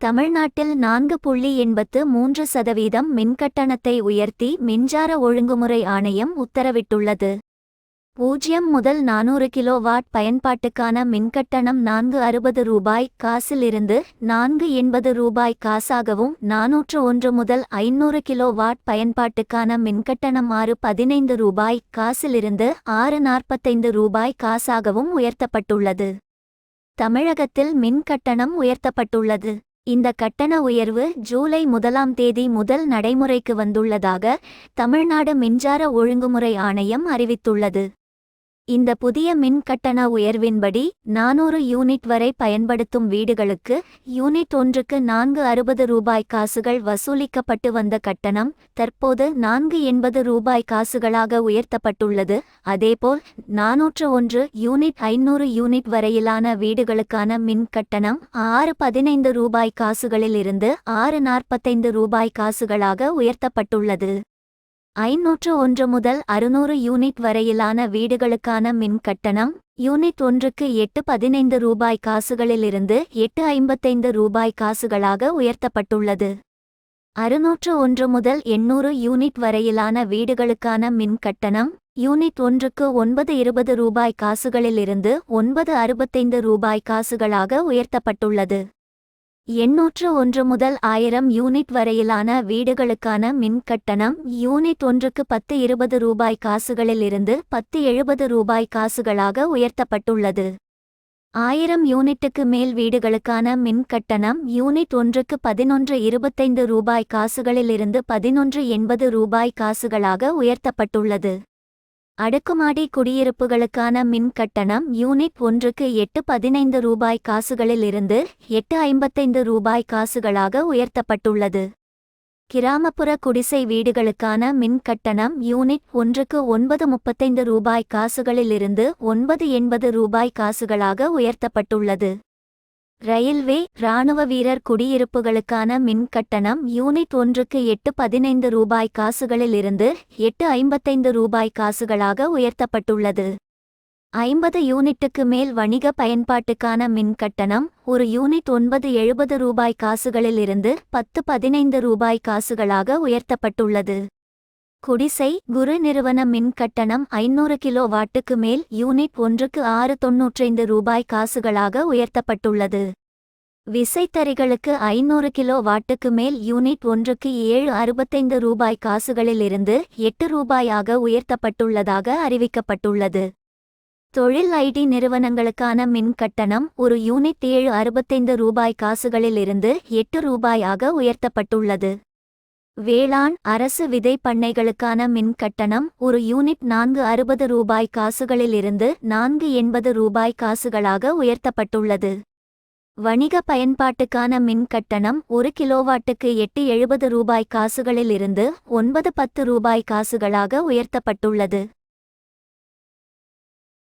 தமிழ்நாட்டில் நான்கு புள்ளி எண்பத்து மூன்று சதவீதம் மின்கட்டணத்தை உயர்த்தி மின்சார ஒழுங்குமுறை ஆணையம் உத்தரவிட்டுள்ளது. பூஜ்ஜியம் முதல் நானூறு கிலோ வாட் பயன்பாட்டுக்கான மின்கட்டணம் நான்கு அறுபது ரூபாய் காசிலிருந்து நான்கு எண்பது ரூபாய் காசாகவும் நாநூற்று ஒன்று முதல் ஐநூறு கிலோ வாட் பயன்பாட்டுக்கான மின்கட்டணம் ஆறு பதினைந்து ரூபாய் காசிலிருந்து ஆறு நாற்பத்தைந்து ரூபாய் காசாகவும் உயர்த்தப்பட்டுள்ளது. தமிழகத்தில் மின் கட்டணம் உயர்த்தப்பட்டுள்ளது. இந்த கட்டண உயர்வு ஜூலை முதலாம் தேதி முதல் நடைமுறைக்கு வந்துள்ளதாக தமிழ்நாடு மின்சார ஒழுங்குமுறை ஆணையம் அறிவித்துள்ளது. இந்த புதிய மின் கட்டண உயர்வின்படி நானூறு யூனிட் வரை பயன்படுத்தும் வீடுகளுக்கு யூனிட் ஒன்றுக்கு நான்கு அறுபது ரூபாய் காசுகள் வசூலிக்கப்பட்டு வந்த கட்டணம் தற்போது நான்கு எண்பது ரூபாய் காசுகளாக உயர்த்தப்பட்டுள்ளது. அதேபோல் நாநூற்று ஒன்று யூனிட் ஐநூறு யூனிட் வரையிலான வீடுகளுக்கான மின் கட்டணம் ஆறு பதினைந்து ரூபாய் காசுகளிலிருந்து ஆறு நாற்பத்தைந்து ரூபாய் காசுகளாக உயர்த்தப்பட்டுள்ளது. ஐநூற்று ஒன்று முதல் அறுநூறு யூனிட் வரையிலான வீடுகளுக்கான மின் கட்டணம் யூனிட் ஒன்றுக்கு எட்டு பதினைந்து ரூபாய் காசுகளிலிருந்து எட்டு ஐம்பத்தைந்து ரூபாய் காசுகளாக உயர்த்தப்பட்டுள்ளது. அறுநூற்று ஒன்று முதல் எண்ணூறு யூனிட் வரையிலான வீடுகளுக்கான மின் கட்டணம் யூனிட் ஒன்றுக்கு ஒன்பது இருபது ரூபாய் காசுகளிலிருந்து ஒன்பது அறுபத்தைந்து ரூபாய் காசுகளாக உயர்த்தப்பட்டுள்ளது. எண்ணூற்று ஒன்று முதல் ஆயிரம் யூனிட் வரையிலான வீடுகளுக்கான மின் கட்டணம் யூனிட் ஒன்றுக்கு பத்து இருபது ரூபாய் காசுகளிலிருந்து பத்து எழுபது ரூபாய் காசுகளாக உயர்த்தப்பட்டுள்ளது. ஆயிரம் யூனிட்டுக்கு மேல் வீடுகளுக்கான மின் கட்டணம் யூனிட் ஒன்றுக்கு பதினொன்று இருபத்தைந்து ரூபாய் காசுகளிலிருந்து பதினொன்று எண்பது ரூபாய் காசுகளாக உயர்த்தப்பட்டுள்ளது. அடுக்குமாடி குடியிருப்புகளுக்கான மின் கட்டணம் யூனிட் ஒன்றுக்கு எட்டு பதினைந்து ரூபாய் காசுகளிலிருந்து எட்டு ஐம்பத்தைந்து ரூபாய் காசுகளாக உயர்த்தப்பட்டுள்ளது. கிராமப்புற குடிசை வீடுகளுக்கான மின் கட்டணம் யூனிட் ஒன்றுக்கு ஒன்பது முப்பத்தைந்து ரூபாய் காசுகளிலிருந்து ஒன்பது எண்பது ரூபாய் காசுகளாக உயர்த்தப்பட்டுள்ளது. ரயில்வே இராணுவ வீரர் குடியிருப்புகளுக்கான மின் கட்டணம் யூனிட் ஒன்றுக்கு எட்டு பதினைந்து ரூபாய் காசுகளிலிருந்து எட்டு ஐம்பத்தைந்து ரூபாய் காசுகளாக உயர்த்தப்பட்டுள்ளது. ஐம்பது யூனிட்டுக்கு மேல் வணிக பயன்பாட்டுக்கான மின் கட்டணம் ஒரு யூனிட் ஒன்பது எழுபது ரூபாய் காசுகளிலிருந்து பத்து பதினைந்து ரூபாய் காசுகளாக உயர்த்தப்பட்டுள்ளது. குடிசை குரு நிறுவன மின் கட்டணம் ஐநூறு கிலோ வாட்டுக்கு மேல் யூனிட் ஒன்றுக்கு ஆறு தொன்னூற்றைந்து ரூபாய் காசுகளாக உயர்த்தப்பட்டுள்ளது. விசைத்தறிகளுக்கு ஐநூறு கிலோ வாட்டுக்கு மேல் யூனிட் ஒன்றுக்கு ஏழு அறுபத்தைந்து ரூபாய் காசுகளிலிருந்து எட்டு ரூபாயாக உயர்த்தப்பட்டுள்ளதாக அறிவிக்கப்பட்டுள்ளது. தொழில் ஐடி நிறுவனங்களுக்கான மின் கட்டணம் ஒரு யூனிட் ஏழு அறுபத்தைந்து ரூபாய் காசுகளிலிருந்து எட்டு ரூபாயாக உயர்த்தப்பட்டுள்ளது. வேளாண் அரசு விதை பண்ணைகளுக்கான மின் கட்டணம் ஒரு யூனிட் நான்கு அறுபது ரூபாய் காசுகளிலிருந்து நான்கு எண்பது ரூபாய் காசுகளாக உயர்த்தப்பட்டுள்ளது. வணிக பயன்பாட்டுக்கான மின் கட்டணம் ஒரு கிலோவாட்டுக்கு எட்டு எழுபது ரூபாய் காசுகளிலிருந்து ஒன்பது பத்து ரூபாய் காசுகளாக உயர்த்தப்பட்டுள்ளது.